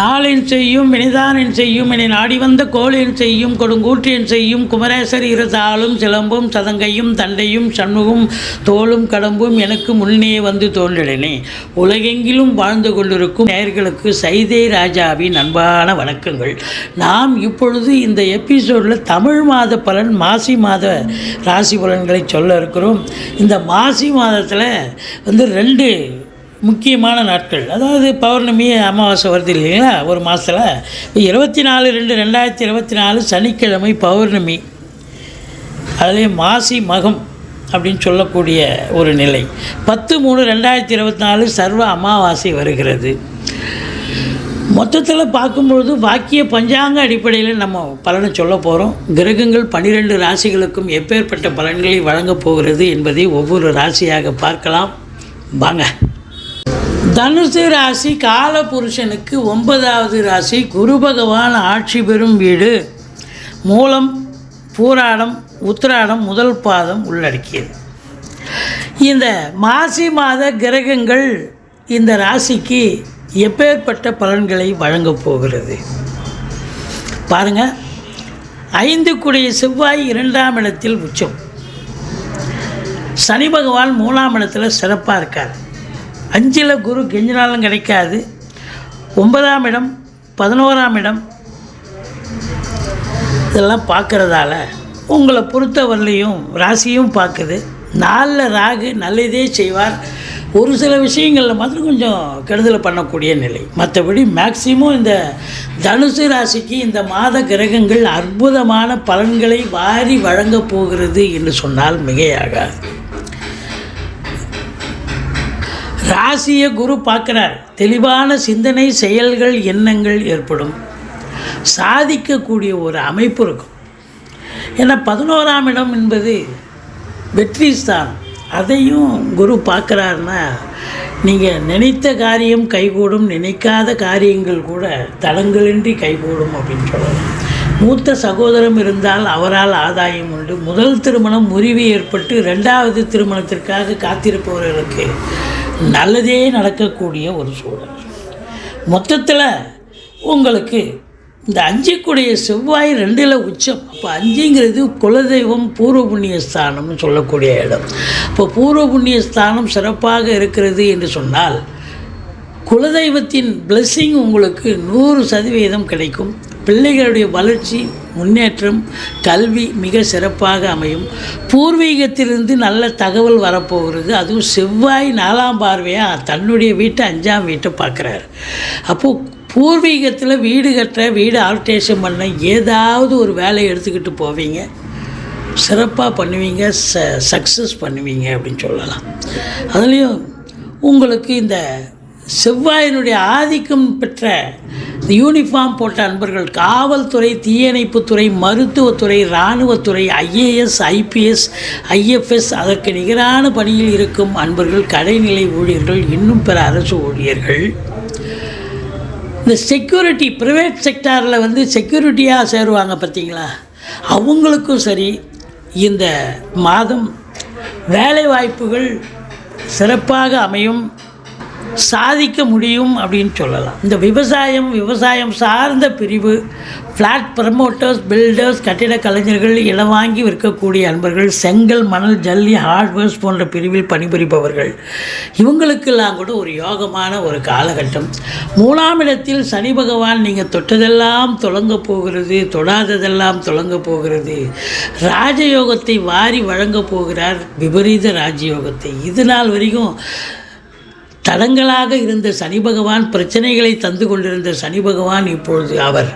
நாளின் செய்யும் இனிதானின் செய்யும் இனி நாடி வந்த கோளின் செய்யும் கொடுங்கூற்றின் செய்யும் குமரேசர் இருதாலும் சிலம்பும் சதங்கையும் தண்டையும் சண்முகும் தோளும் கடம்பும் எனக்கு முன்னே வந்து தோன்றினே. உலகெங்கிலும் வாழ்ந்து கொண்டிருக்கும் நேர்களுக்கு சைதே ராஜாவின் அன்பான வணக்கங்கள். நாம் இப்பொழுது இந்த எபிசோடில் தமிழ் மாத பலன் மாசி மாத ராசி பலன்களை சொல்ல இருக்கிறோம். இந்த மாசி மாதத்தில் வந்து ரெண்டு முக்கியமான நாட்கள். அதாவது பௌர்ணமி அமாவாசை வருது இல்லைங்களா? ஒரு மாதத்தில் இப்போ இருபத்தி நாலு ரெண்டு ரெண்டாயிரத்தி இருபத்தி நாலு சனிக்கிழமை பௌர்ணமி. அதுலேயே மாசி மகம் அப்படின்னு சொல்லக்கூடிய ஒரு நிலை. பத்து மூணு ரெண்டாயிரத்தி இருபத்தி நாலு சர்வ அமாவாசை வருகிறது. மொத்தத்தில் பார்க்கும்பொழுது வாக்கிய பஞ்சாங்க அடிப்படையில் நம்ம பலனை சொல்ல போகிறோம் கிரகங்கள் பன்னிரெண்டு ராசிகளுக்கும் எப்பேற்பட்ட பலன்களை வழங்கப் போகிறது என்பதை ஒவ்வொரு ராசியாக பார்க்கலாம். வாங்க. தனுசு ராசி காலபுருஷனுக்கு ஒன்பதாவது ராசி குரு பகவான் ஆட்சி பெறும் வீடு. மூலம் பூராடம் உத்திராடம் முதல் பாதம் உள்ளடக்கியது. இந்த மாசி மாத கிரகங்கள் இந்த ராசிக்கு எப்பேற்பட்ட பலன்களை வழங்கப் போகிறது? பாருங்க. ஐந்து குடைய செவ்வாய் இரண்டாம் இடத்தில் உச்சம். சனி பகவான் மூணாம் இடத்தில் சிறப்பாக இருக்கார். அஞ்சில் குரு கெஞ்சினாலும் கிடைக்காது. ஒன்பதாம் இடம் பதினோராம் இடம். இதெல்லாம் பார்க்குறதால உங்களை பொறுத்தவரையிலையும் ராசியும் பார்க்குது. நாளில் ராகு நல்லதே செய்வார். ஒரு சில விஷயங்களில் மாத்திரம் கொஞ்சம் கெடுதலை பண்ணக்கூடிய நிலை. மற்றபடி மேக்சிமம் இந்த தனுசு ராசிக்கு இந்த மாத கிரகங்கள் அற்புதமான பலன்களை வாரி வழங்கப் போகிறது என்று சொன்னால் மிகையாகாது. ராசியை குரு பார்க்குறார். தெளிவான சிந்தனை செயல்கள் எண்ணங்கள் ஏற்படும். சாதிக்கக்கூடிய ஒரு அமைப்பு இருக்கும். ஏன்னா பதினோராம் இடம் என்பது வெற்றி ஸ்தானம். அதையும் குரு பார்க்குறாருன்னா நீங்கள் நினைத்த காரியம் கைகூடும் நினைக்காத காரியங்கள் கூட தடங்களின்றி கைகூடும் அப்படின்னு சொல்லலாம். மூத்த சகோதரம் இருந்தால் அவரால் ஆதாயம் உண்டு. முதல் திருமணம் முறிவு ஏற்பட்டு ரெண்டாவது திருமணத்திற்காக காத்திருப்பவர்களுக்கு நல்லதே நடக்கக்கூடிய ஒரு சூழல். மொத்தத்தில் உங்களுக்கு இந்த அஞ்சுக்குடைய செவ்வாய் ரெண்டில் உச்சம். அப்போ அஞ்சுங்கிறது குலதெய்வம் பூர்வ புண்ணிய ஸ்தானம்னு சொல்லக்கூடிய இடம். இப்போ பூர்வ புண்ணிய ஸ்தானம் சிறப்பாக இருக்கிறது என்று சொன்னால் குலதெய்வத்தின் பிளெஸ்ஸிங் உங்களுக்கு நூறு சதவீதம் கிடைக்கும். பிள்ளைகளுடைய வளர்ச்சி முன்னேற்றம் கல்வி மிக சிறப்பாக அமையும். பூர்வீகத்திலிருந்து நல்ல தகவல் வரப்போகிறது. அதுவும் செவ்வாய் நாலாம் பார்வையாக தன்னுடைய வீட்டை அஞ்சாம் வீட்டை பார்க்குறாரு. அப்போது பூர்வீகத்தில் வீடு கட்டுற வீடு ஆல்டேஷன் பண்ண ஏதாவது ஒரு வேலையை எடுத்துக்கிட்டு போவீங்க. சிறப்பாக பண்ணுவீங்க ச சக்ஸஸ் பண்ணுவீங்க அப்படின்னு சொல்லலாம். அதுலேயும் உங்களுக்கு இந்த செவ்வாயினுடைய ஆதிக்கம் பெற்ற யூனிஃபார்ம் போட்ட அன்பர்கள் காவல்துறை தீயணைப்புத்துறை மருத்துவத்துறை இராணுவத்துறை ஐஏஎஸ் ஐபிஎஸ் ஐஎஃப்எஸ் அதற்கு நிகரான பணியில் இருக்கும் அன்பர்கள் கடைநிலை ஊழியர்கள் இன்னும் பிற அரசு ஊழியர்கள். இந்த செக்யூரிட்டி ப்ரைவேட் செக்டாரில் வந்து செக்யூரிட்டியாக சேருவாங்க பார்த்தீங்களா? அவங்களுக்கும் சரி இந்த மாதம் வேலை வாய்ப்புகள் சிறப்பாக அமையும். சாதிக்க முடியும் அப்படின்னு சொல்லலாம். இந்த விவசாயம் விவசாயம் சார்ந்த பிரிவு ஃப்ளாட் ப்ரமோட்டர்ஸ் பில்டர்ஸ் கட்டிட கலைஞர்கள் இடம் வாங்கி விற்கக்கூடிய அன்பர்கள் செங்கல் மணல் ஜல்லி ஹார்ட்வேர்ஸ் போன்ற பிரிவில் பணிபுரிபவர்கள். இவங்களுக்கெல்லாம் கூட ஒரு யோகமான ஒரு காலகட்டம். மூணாம் இடத்தில் சனி பகவான் நீங்கள் தொட்டதெல்லாம் தொடங்க போகிறது தொடாததெல்லாம் தொடங்க போகிறது. ராஜயோகத்தை வாரி வழங்கப் போகிறார் விபரீத ராஜயோகத்தை. இது நாள் வரைக்கும் தடங்களாக இருந்த சனி பகவான் பிரச்சனைகளை தந்து கொண்டிருந்த சனி பகவான் இப்பொழுது அவர்.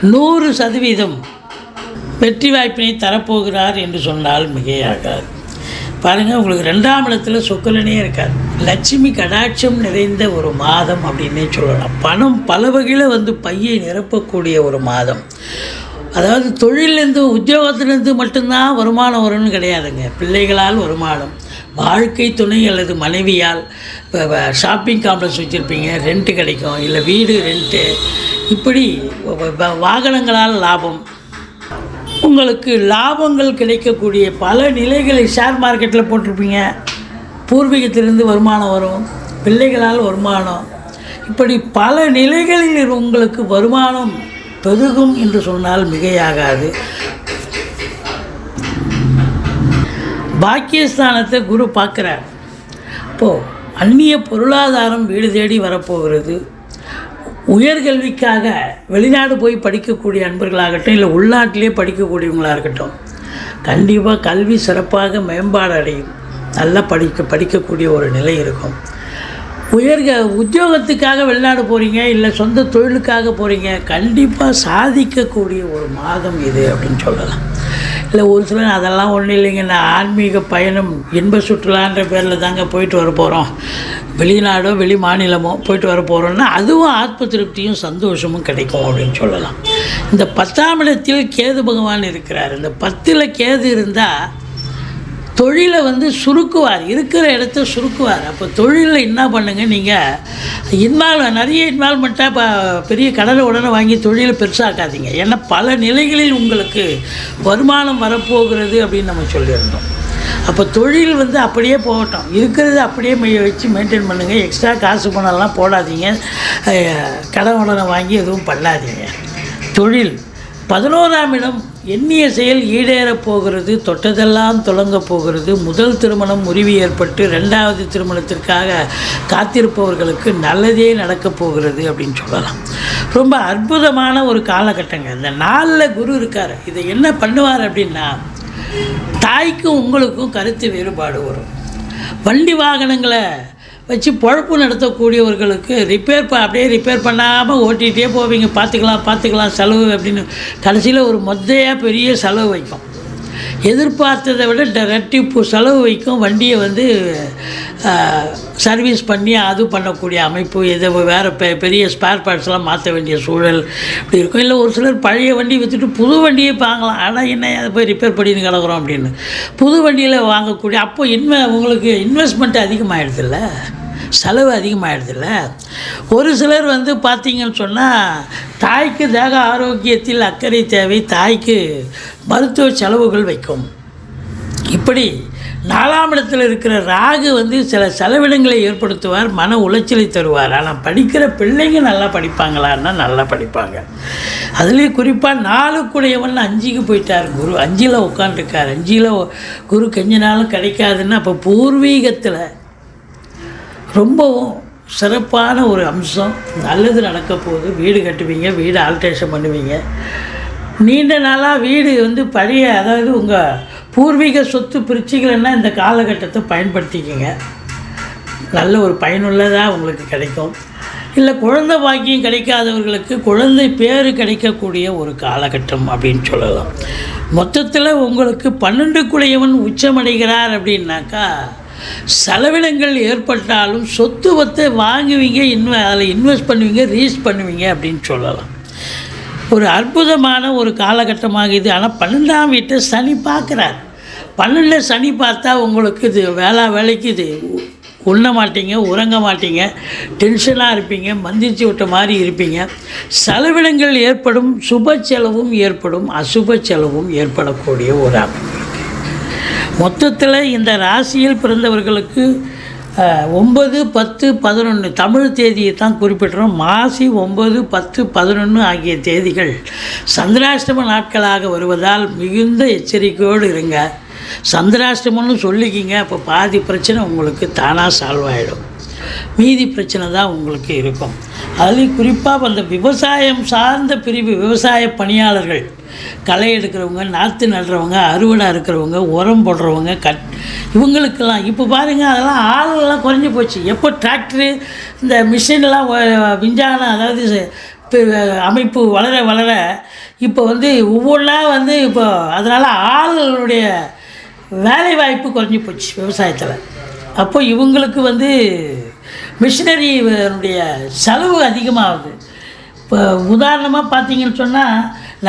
நூறு சதவீதம் வெற்றி வாய்ப்பினை தரப்போகிறார் என்று சொன்னால் மிகையாகாது. பாருங்கள் உங்களுக்கு ரெண்டாம் இடத்துல சொக்கலனே இருக்கார் லட்சுமி கடாட்சம் நிறைந்த ஒரு மாதம் அப்படின்னே சொல்லலாம். பணம் பல வகையில் வந்து பையை நிரப்பக்கூடிய ஒரு மாதம். அதாவது தொழிலேருந்து உத்தியோகத்திலேருந்து மட்டும்தான் வருமானம் வரும்னு கிடையாதுங்க. பிள்ளைகளால் வருமானம். வாழ்க்கை துணை அல்லது மனைவியால் இப்போ ஷாப்பிங் காம்ப்ளெக்ஸ் வச்சுருப்பீங்க ரெண்ட்டு கிடைக்கும் இல்லை வீடு ரெண்ட்டு இப்படி வாகனங்களால் லாபம். உங்களுக்கு லாபங்கள் கிடைக்கக்கூடிய பல நிலைகளை ஷேர் மார்க்கெட்டில் போட்டிருப்பீங்க. பூர்வீகத்திலிருந்து வருமானம் வரும் பிள்ளைகளால் வருமானம். இப்படி பல நிலைகளில் உங்களுக்கு வருமானம் பெருகும் என்று சொன்னால் மிகையாகாது. பாக்கியஸ்தானத்தை குரு பார்க்குறார். அப்போது அந்நிய பொருளாதாரம் வீடு தேடி வரப்போகிறது. உயர்கல்விக்காக வெளிநாடு போய் படிக்கக்கூடிய அன்பர்களாகட்டும் இல்லை உள்நாட்டிலே படிக்கக்கூடியவங்களாக இருக்கட்டும் கண்டிப்பாக கல்வி சிறப்பாக மேம்பாடு அடையும் நல்லா படிக்க படிக்கக்கூடிய ஒரு நிலை இருக்கும். உயர்க உத்தியோகத்துக்காக வெளிநாடு போகிறீங்க இல்லை சொந்த தொழிலுக்காக போகிறீங்க கண்டிப்பாக சாதிக்கக்கூடிய ஒரு மாதம் இது அப்படின்னு சொல்லலாம். இல்லை ஒரு சிலர் அதெல்லாம் ஒன்றும் இல்லைங்க. நான் ஆன்மீக பயணம் இன்ப சுற்றுலான்ற பேரில் தாங்க போயிட்டு வர போகிறோம் வெளிநாடோ வெளி மாநிலமோ போயிட்டு வர போகிறோம்னா அதுவும் ஆத்ம திருப்தியும் சந்தோஷமும் கிடைக்கும் அப்படின்னு சொல்லலாம். இந்த பத்தாம் இடத்தில் கேது பகவான் இருக்கிறார். இந்த பத்தில் கேது இருந்தால் தொழிலை வந்து சுருக்குவார். இருக்கிற இடத்த சுருக்குவார். அப்போ தொழிலில் என்ன பண்ணுங்க நீங்கள் இன்வால்வ் நிறைய இன்வால்மெண்ட்டாக இப்போ பெரிய கடலை உடனே வாங்கி தொழிலை பெருசாக்காதீங்க. ஏன்னா பல நிலைகளில் உங்களுக்கு வருமானம் வரப்போகிறது அப்படின்னு நம்ம சொல்லியிருந்தோம். அப்போ தொழில் வந்து அப்படியே போகட்டும். இருக்கிறது அப்படியே மைய வச்சு மெயின்டைன் பண்ணுங்கள் எக்ஸ்ட்ரா காசு பணம்லாம் போடாதீங்க. கடன் உடனே வாங்கி எதுவும் பண்ணாதீங்க. தொழில். பதினோராம் இடம் எண்ணிய செயல் ஈடேறப் போகிறது தொட்டதெல்லாம் தொடங்க போகிறது. முதல் திருமணம் முறிவு ஏற்பட்டு ரெண்டாவது திருமணத்திற்காக காத்திருப்பவர்களுக்கு நல்லதே நடக்கப் போகிறது அப்படின்னு சொல்லலாம். ரொம்ப அற்புதமான ஒரு காலகட்டங்க. இந்த நாளில் குரு இருக்கார். இதை என்ன பண்ணுவார் அப்படின்னா தாய்க்கும் உங்களுக்கும் கருத்து வேறுபாடு வரும். வண்டி வாகனங்களை வச்சு பொழப்பு நடத்தக்கூடியவர்களுக்கு ரிப்பேர் ப அப்படியே ரிப்பேர் பண்ணாமல் ஓட்டிகிட்டே போவீங்க. பார்த்துக்கலாம் பார்த்துக்கலாம் செலவு அப்படின்னு. கடைசியில் ஒரு மொத்தையாக பெரிய செலவு வைக்கும். எதிர்பார்த்ததை விட ட- ரெட்டிப்பு செலவு வைக்கும் வண்டியை வந்து சர்வீஸ் பண்ணி அது பண்ணக்கூடிய அமைப்பு எதை வேறு பெ பெரிய ஸ்பேர் பார்ட்ஸ்லாம் மாற்ற வேண்டிய சூழல் இப்படி இருக்கும். இல்லை ஒரு சிலர் பழைய வண்டி விற்றுட்டு புது வண்டியை வாங்கலாம். ஆனால் என்ன அதை போய் ரிப்பேர் பண்ணின்னு கிடக்குறோம் அப்படின்னு. புது வண்டியில் வாங்கக்கூடிய அப்போ இன்வெ உங்களுக்கு இன்வெஸ்ட்மெண்ட் அதிகமாகிடுதுல்ல செலவு அதிகமாகிடுதுல்ல ஒரு சிலர் வந்து பார்த்திங்கன்னு சொன்னால் தாய்க்கு தேக ஆரோக்கியத்தில் அக்கறை தேவை தாய்க்கு மருத்துவ செலவுகள் வைக்கும். இப்படி நாலாம் இடத்தில் இருக்கிற ராகு வந்து சில செலவினங்களை ஏற்படுத்துவார் மன உளைச்சலை தருவார். ஆனால் படிக்கிற பிள்ளைங்க நல்லா படிப்பாங்களான்னா நல்லா படிப்பாங்க. அதுலேயும் குறிப்பாக நாளுக்குடையவன் அஞ்சுக்கு போயிட்டார் குரு. அஞ்சில் உட்காந்துருக்கார் அஞ்சில் குரு கெஞ்ச நாளும் கிடைக்காதுன்னு அப்போ பூர்வீகத்தில் ரொம்பவும் சிறப்பான ஒரு அம்சம். நல்லது நடக்க போகுது வீடு கட்டுவீங்க வீடு ஆல்ட்ரேஷன் பண்ணுவீங்க. நீண்ட நாளாக வீடு வந்து பழைய அதாவது உங்கள் பூர்வீக சொத்து பிரிச்சுக்கலன்னா இந்த காலகட்டத்தை பயன்படுத்திக்கிங்க. நல்ல ஒரு பயனுள்ளதாக உங்களுக்கு கிடைக்கும். இல்லை குழந்தை பாக்கியம் கிடைக்காதவர்களுக்கு குழந்தை பேர் கிடைக்கக்கூடிய ஒரு காலகட்டம் அப்படின்னு சொல்லலாம். மொத்தத்தில் உங்களுக்கு பன்னெண்டுக்குடையவன் உச்சமடைகிறார் அப்படின்னாக்கா செலவினங்கள் ஏற்பட்டாலும் சொத்து வத்தை வாங்குவீங்க இன்வெ அதில் இன்வெஸ்ட் பண்ணுவீங்க ரீஸ் பண்ணுவீங்க அப்படின்னு சொல்லலாம். ஒரு அற்புதமான ஒரு காலகட்டமாக இது. ஆனால் பன்னெண்டாம் வீட்டை சனி பார்க்குறார். பன்னெண்டில் சனி பார்த்தா உங்களுக்கு இது வேளா வேலைக்கு இது உண்ண மாட்டீங்க உறங்க மாட்டீங்க டென்ஷனாக இருப்பீங்க மந்திரிச்சு விட்ட மாதிரி இருப்பீங்க. செலவினங்கள் ஏற்படும் சுப செலவும் ஏற்படும் அசுப செலவும் ஏற்படக்கூடிய ஒரு அமைப்பு மொத்தத்தில் இந்த ராசியில் பிறந்தவர்களுக்கு ஒம்பது ஒன்பது பத்து பதினொன்று தமிழ் தேதியை தான் குறிப்பிட்றோம். மாசி ஒம்பது பத்து பதினொன்று ஆகிய தேதிகள் சந்திராஷ்டம நாட்களாக வருவதால் மிகுந்த எச்சரிக்கையோடு இருங்க. சந்திராஷ்டமம்னு சொல்லிக்கிங்க அப்போ பாதி பிரச்சனை உங்களுக்கு தானாக சால்வ் ஆகிடும் மீதி பிரச்சனை தான் உங்களுக்கு இருக்கும். அதுலேயும் குறிப்பாக அந்த விவசாயம் சார்ந்த பிரிவு விவசாய பணியாளர்கள். களை எடுக்கிறவங்க நாற்று நடுறவங்க அறுவடை இருக்கிறவங்க உரம் போடுறவங்க கட் இவங்களுக்கெல்லாம் இப்போ பாருங்கள் அதெல்லாம் ஆளெல்லாம் குறைஞ்சி போச்சு. எப்போ டிராக்டரு இந்த மிஷின்லாம் விஞ்ஞானம் அதாவது அமைப்பு வளர வளர இப்போ வந்து ஒவ்வொன்றா வந்து இப்போ அதனால் ஆளுகளுடைய வேலைவாய்ப்பு குறைஞ்சி போச்சு விவசாயத்தில். அப்போ இவங்களுக்கு வந்து மிஷினரினுடைய செலவு அதிகமாகுது. இப்போ உதாரணமாக பார்த்தீங்கன்னு சொன்னால்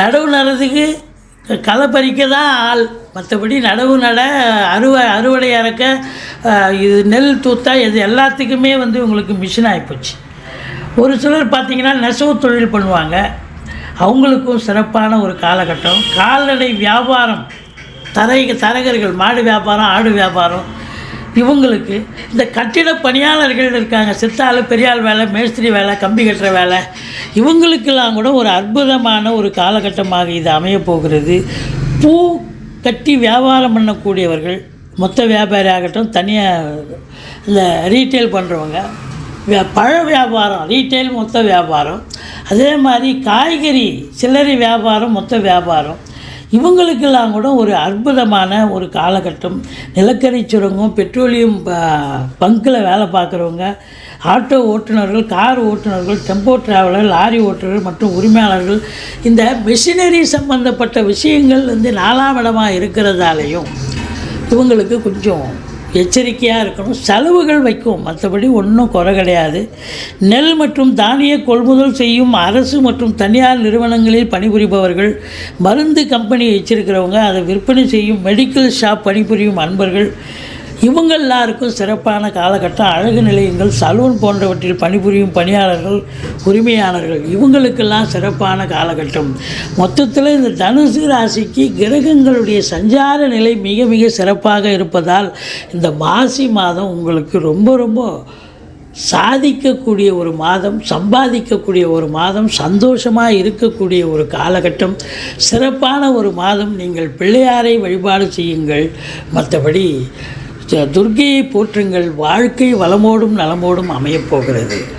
நடவு நடுறதுக்கு களை பறிக்க தான் ஆள். மற்றபடி நடவு நட அறுவடை அறுவடை அறக்க இது நெல் தூத்தா இது எல்லாத்துக்குமே வந்து உங்களுக்கு மிஷின் ஆகிப்போச்சு ஒரு சிலர் பார்த்திங்கன்னா நெசவு தொழில் பண்ணுவாங்க. அவங்களுக்கும் சிறப்பான ஒரு காலகட்டம். கால்நடை வியாபாரம் தரை தரகர்கள் மாடு வியாபாரம் ஆடு வியாபாரம் இவங்களுக்கு இந்த கட்டிட பணியாளர்கள் இருக்காங்க. சித்தாள் பெரியாள் வேலை மேஸ்திரி வேலை கம்பி கட்டுற வேலை. இவங்களுக்கெல்லாம் கூட ஒரு அற்புதமான ஒரு காலகட்டமாக இது அமையப்போகிறது பூ கட்டி வியாபாரம் பண்ணக்கூடியவர்கள் மொத்த வியாபாரி ஆகட்டும் தனியாக இந்த ரீட்டைல் பண்ணுறவங்க வியா- பழ வியாபாரம் ரீட்டைல் மொத்த வியாபாரம். அதே மாதிரி காய்கறி சில்லறை வியாபாரம் மொத்த வியாபாரம். இவங்களுக்கெல்லாம் கூட ஒரு அற்புதமான ஒரு காலகட்டம். நிலக்கரி சுரங்கம் பெட்ரோலியம் பங்கில் வேலை பார்க்குறவங்க ஆட்டோ ஓட்டுநர்கள் கார் ஓட்டுநர்கள் டெம்போ டிராவலர் லாரி ஓட்டுநர்கள் மற்றும் உரிமையாளர்கள். இந்த மிஷினரி சம்பந்தப்பட்ட விஷயங்கள் வந்து நாலாம் இடமாக இருக்கிறதாலையும் இவங்களுக்கு கொஞ்சம் எச்சரிக்கையாக இருக்கணும். செலவுகள் வைக்கும். மற்றபடி ஒன்றும் குறை கிடையாது. நெல் மற்றும் தானிய கொள்முதல் செய்யும் அரசு மற்றும் தனியார் நிறுவனங்களில் பணிபுரிபவர்கள் மருந்து கம்பெனி வச்சிருக்கிறவங்க அதை விற்பனை செய்யும் மெடிக்கல் ஷாப் பணிபுரியும் அன்பர்கள் இவங்க எல்லாருக்கும் சிறப்பான காலகட்டம் அழகு நிலையங்கள் சலூன் போன்றவற்றில் பணிபுரியும் பணியாளர்கள் உரிமையாளர்கள் இவங்களுக்கெல்லாம் சிறப்பான காலகட்டம். மொத்தத்தில் இந்த தனுசு ராசிக்கு கிரகங்களுடைய சஞ்சார நிலை மிக மிக சிறப்பாக இருப்பதால் இந்த மாசி மாதம் உங்களுக்கு ரொம்ப ரொம்ப சாதிக்கக்கூடிய ஒரு மாதம் சம்பாதிக்கக்கூடிய ஒரு மாதம் சந்தோஷமாக இருக்கக்கூடிய ஒரு காலகட்டம். சிறப்பான ஒரு மாதம் நீங்கள் பிள்ளையாரை வழிபாடு செய்யுங்கள். மற்றபடி துர்கையை போற்றுங்கள். வாழ்க்கை வளமோடும் நலமோடும் அமையப் போகிறது.